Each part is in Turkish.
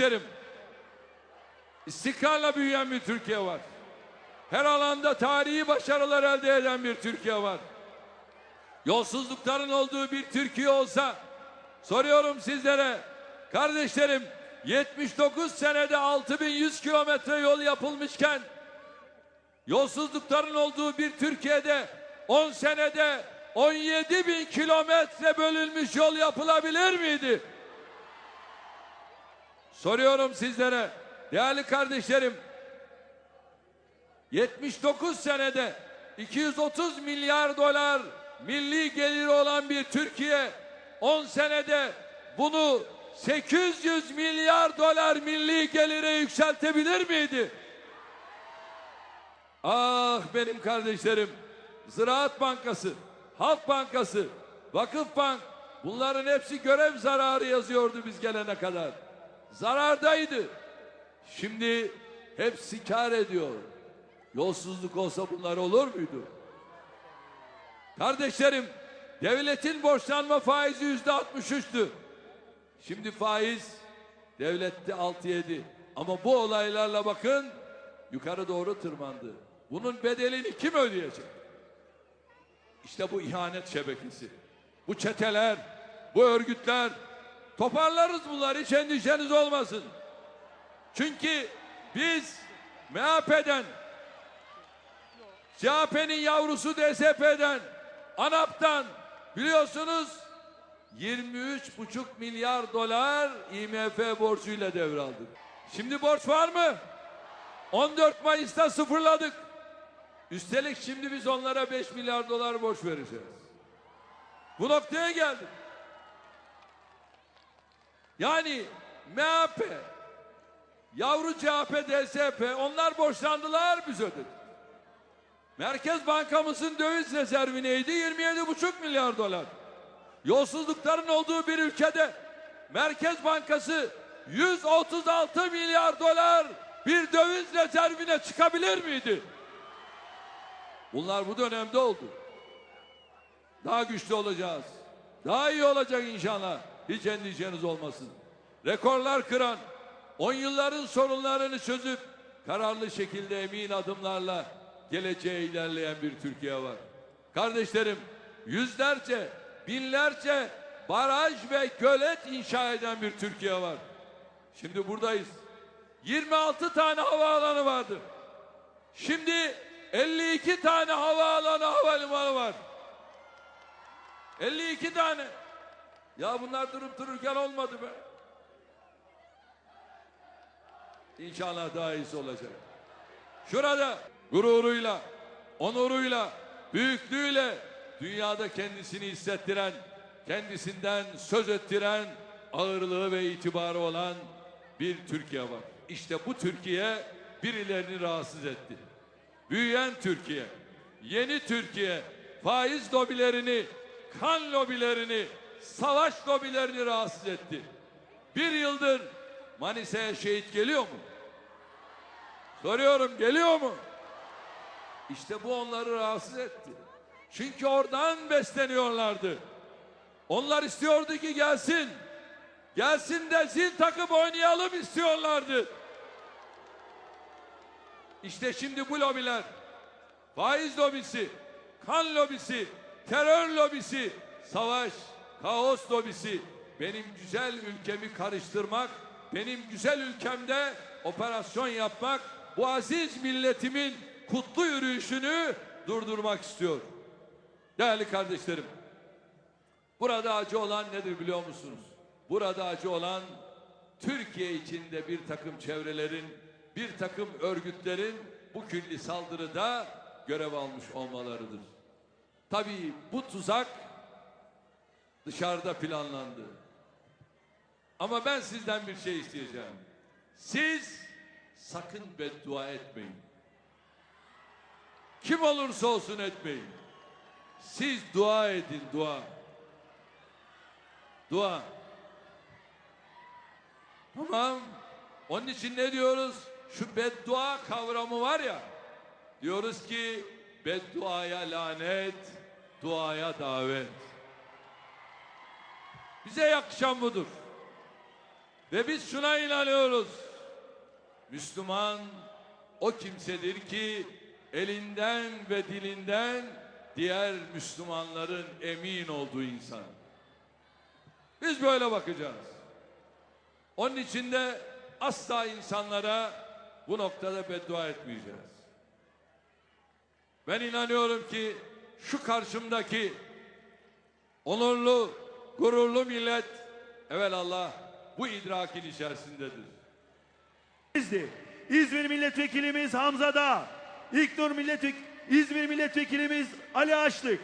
derim. İstikrarla büyüyen bir Türkiye var. Her alanda tarihi başarılar elde eden bir Türkiye var. Yolsuzlukların olduğu bir Türkiye olsa soruyorum sizlere kardeşlerim 79 senede 6100 kilometre yol yapılmışken yolsuzlukların olduğu bir Türkiye'de 10 senede 17 bin kilometre bölünmüş yol yapılabilir miydi? Soruyorum sizlere değerli kardeşlerim 79 senede 230 milyar dolar milli geliri olan bir Türkiye 10 senede bunu 800 milyar dolar milli gelire yükseltebilir miydi? Ah benim kardeşlerim Ziraat Bankası, Halk Bankası, Vakıf Bank bunların hepsi görev zararı yazıyordu biz gelene kadar. Zarardaydı. Şimdi hepsi kar ediyor. Yolsuzluk olsa bunlar olur muydu? Kardeşlerim, devletin borçlanma faizi yüzde 63'tü. Şimdi faiz devlette 6-7. Ama bu olaylarla bakın yukarı doğru tırmandı. Bunun bedelini kim ödeyecek? İşte bu ihanet şebekesi. Bu çeteler, bu örgütler toparlarız bunları hiç endişeniz olmasın. Çünkü biz MHP'den CHP'nin yavrusu DSP'den ANAP'tan biliyorsunuz 23,5 milyar dolar IMF borcuyla devraldık. Şimdi borç var mı? 14 Mayıs'ta sıfırladık. Üstelik şimdi biz onlara 5 milyar dolar borç vereceğiz. Bu noktaya geldik. Yani MHP, yavru CHP, DSP onlar borçlandılar biz ödedik. Merkez Bankamızın döviz rezervi neydi? 27,5 milyar dolar. Yolsuzlukların olduğu bir ülkede Merkez Bankası 136 milyar dolar bir döviz rezervine çıkabilir miydi? Bunlar bu dönemde oldu. Daha güçlü olacağız. Daha iyi olacak inşallah. Hiç endişeniz olmasın. Rekorlar kıran, on yılların sorunlarını çözüp kararlı şekilde emin adımlarla geleceğe ilerleyen bir Türkiye var. Kardeşlerim, yüzlerce, binlerce baraj ve gölet inşa eden bir Türkiye var. Şimdi buradayız. 26 tane havaalanı vardı. Şimdi 52 tane havaalanı havalimanı var. 52 tane. Ya bunlar durup dururken olmadı be. İnşallah daha iyisi olacak. Şurada gururuyla, onuruyla, büyüklüğüyle dünyada kendisini hissettiren, kendisinden söz ettiren, ağırlığı ve itibarı olan bir Türkiye var. İşte bu Türkiye birilerini rahatsız etti. Büyüyen Türkiye, yeni Türkiye, faiz lobilerini, kan lobilerini, savaş lobilerini rahatsız etti. Bir yıldır Manisa'ya şehit geliyor mu? Soruyorum geliyor mu? İşte bu onları rahatsız etti. Çünkü oradan besleniyorlardı. Onlar istiyordu ki gelsin. Gelsin de zil takıp oynayalım istiyorlardı. İşte şimdi bu lobiler, faiz lobisi, kan lobisi, terör lobisi, savaş, kaos lobisi, benim güzel ülkemi karıştırmak, benim güzel ülkemde operasyon yapmak, bu aziz milletimin kutlu yürüyüşünü durdurmak istiyor. Değerli kardeşlerim, burada acı olan nedir biliyor musunuz? Burada acı olan Türkiye içinde bir takım çevrelerin, bir takım örgütlerin bu külli saldırıda görev almış olmalarıdır. Tabii bu tuzak dışarıda planlandı. Ama ben sizden bir şey isteyeceğim. Siz sakın beddua etmeyin. Kim olursa olsun etmeyin. Siz dua edin, dua. Dua. Tamam. Onun için ne diyoruz? Şu beddua kavramı var ya. Diyoruz ki bedduaya lanet, duaya davet. Bize yakışan budur. Ve biz şuna inanıyoruz. Müslüman o kimsedir ki elinden ve dilinden diğer Müslümanların emin olduğu insan. Biz böyle bakacağız. Onun için de asla insanlara bu noktada beddua etmeyeceğiz. Ben inanıyorum ki şu karşımdaki onurlu, gururlu millet evelallah bu idrakin içerisindedir. Bizdi. İzmir Milletvekilimiz Hamza Dağ, İlknur Milletvek İzmir Milletvekilimiz Ali Açlık,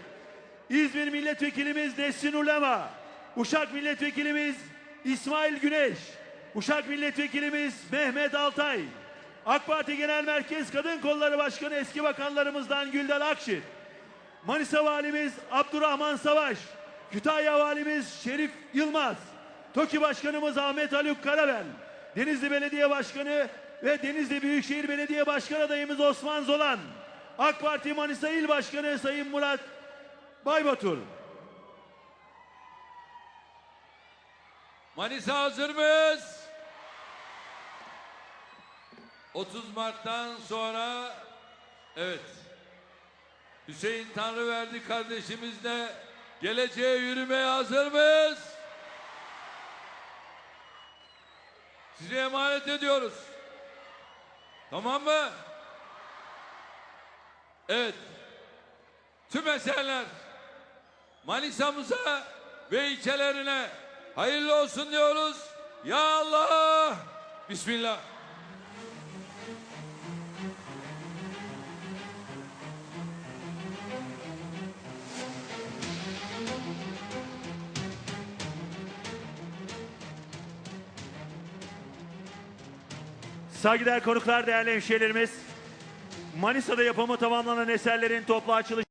İzmir Milletvekilimiz Nesrin Ulema, Uşak Milletvekilimiz İsmail Güneş, Uşak Milletvekilimiz Mehmet Altay, AK Parti Genel Merkez Kadın Kolları Başkanı eski bakanlarımızdan Gülden Akşit, Manisa Valimiz Abdurrahman Savaş, Kütahya Valimiz Şerif Yılmaz, TOKİ Başkanımız Ahmet Haluk Karabel, Denizli Belediye Başkanı ve Denizli Büyükşehir Belediye Başkan adayımız Osman Zolan, AK Parti Manisa İl Başkanı Sayın Murat Baybatur. Manisa hazır mıyız? 30 Mart'tan sonra evet Hüseyin Tanrıverdi kardeşimizle geleceğe yürümeye hazır mıyız? Size emanet ediyoruz. Tamam mı? Evet. Tüm eserler Manisa'mıza ve ilçelerine hayırlı olsun diyoruz. Ya Allah! Bismillah. Saygıdeğer konuklar, değerli hemşehrilerimiz, Manisa'da yapımı tamamlanan eserlerin toplu açılışı